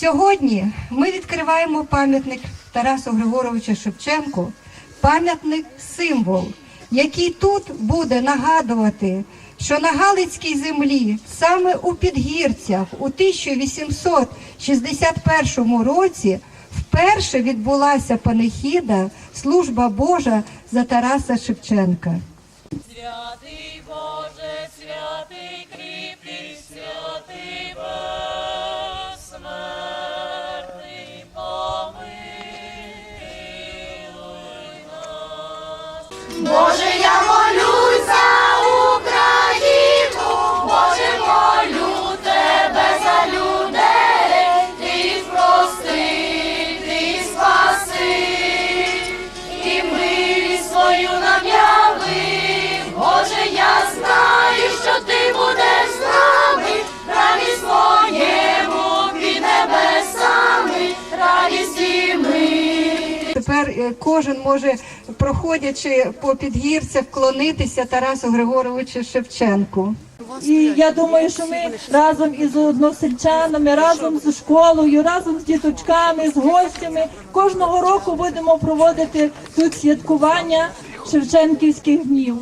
Сьогодні ми відкриваємо пам'ятник Тарасу Григоровичу Шевченку, пам'ятник символ, який тут буде нагадувати, що на Галицькій землі саме у Підгірцях у 1861 році вперше відбулася панихіда Служба Божа за Тараса Шевченка. Святий Боже, я молюсь за Україну, Боже, молю тебе за людей, ти їх прости, ти спаси, і милість свою нам яви. Боже, Тепер е, кожен може, проходячи по підгірцях, вклонитися Тарасу Григоровичу Шевченку. І я думаю, що ми разом із односельчанами, разом з школою, разом з діточками, з гостями кожного року будемо проводити тут святкування Шевченківських днів.